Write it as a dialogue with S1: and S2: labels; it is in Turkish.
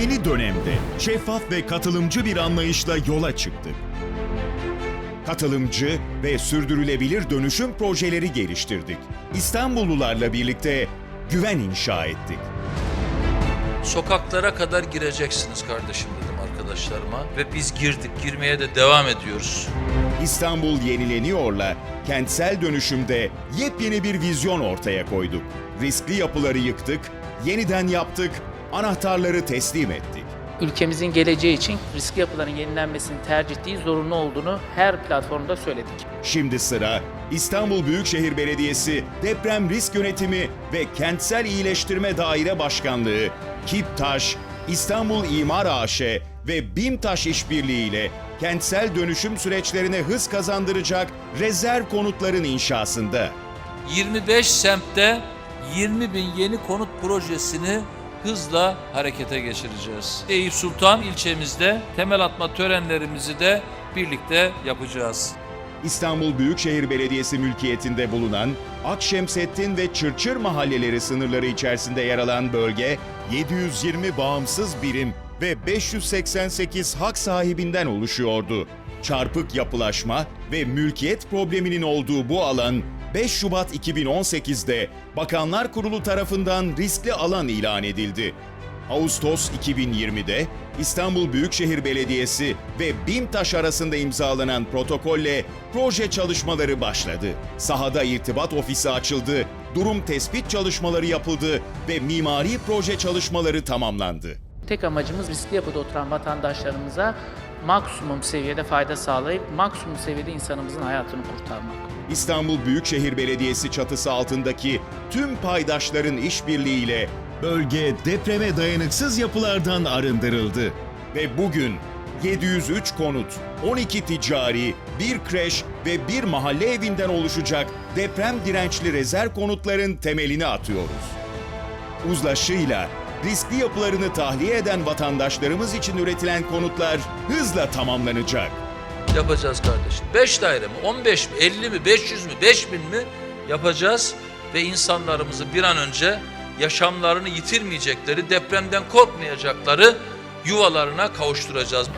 S1: Yeni dönemde şeffaf ve katılımcı bir anlayışla yola çıktık. Katılımcı ve sürdürülebilir dönüşüm projeleri geliştirdik. İstanbullularla birlikte güven inşa ettik.
S2: Sokaklara kadar gireceksiniz kardeşim dedim arkadaşlarıma ve biz girdik, girmeye de devam ediyoruz.
S1: İstanbul yenileniyorla kentsel dönüşümde yepyeni bir vizyon ortaya koyduk. Riskli yapıları yıktık, yeniden yaptık, anahtarları teslim ettik.
S3: ülkemizin geleceği için riskli yapıların yenilenmesini tercih ettiği zorunlu olduğunu her platformda söyledik.
S1: Şimdi sıra İstanbul Büyükşehir Belediyesi Deprem Risk Yönetimi ve Kentsel İyileştirme Daire Başkanlığı, KİPTAŞ, İstanbul İmar AŞ ve BİMTAŞ işbirliği ile kentsel dönüşüm süreçlerine hız kazandıracak rezerv konutların inşasında.
S2: 25 semtte 20 bin yeni konut projesini hızla harekete geçireceğiz. Eyüp Sultan ilçemizde temel atma törenlerimizi de birlikte yapacağız.
S1: İstanbul Büyükşehir Belediyesi mülkiyetinde bulunan Akşemsettin ve Çırçır mahalleleri sınırları içerisinde yer alan bölge 720 bağımsız birim ve 588 hak sahibinden oluşuyordu. Çarpık yapılaşma ve mülkiyet probleminin olduğu bu alan 5 Şubat 2018'de Bakanlar Kurulu tarafından riskli alan ilan edildi. Ağustos 2020'de İstanbul Büyükşehir Belediyesi ve BİMTAŞ arasında imzalanan protokolle proje çalışmaları başladı. Sahada irtibat ofisi açıldı, durum tespit çalışmaları yapıldı ve mimari proje çalışmaları tamamlandı.
S3: Tek amacımız riskli yapıda oturan vatandaşlarımıza maksimum seviyede fayda sağlayıp maksimum seviyede insanımızın hayatını kurtarmak.
S1: İstanbul Büyükşehir Belediyesi çatısı altındaki tüm paydaşların işbirliğiyle bölge depreme dayanıksız yapılardan arındırıldı. Ve bugün 703 konut, 12 ticari, bir kreş ve bir mahalle evinden oluşacak deprem dirençli rezerv konutların temelini atıyoruz. Uzlaşıyla riskli yapılarını tahliye eden vatandaşlarımız için üretilen konutlar hızla tamamlanacak.
S2: Yapacağız kardeşim. 5 daire mi, 15 mi, 50 mi, 500 mü, 5000 mi yapacağız ve insanlarımızı bir an önce yaşamlarını yitirmeyecekleri, depremden korkmayacakları yuvalarına kavuşturacağız.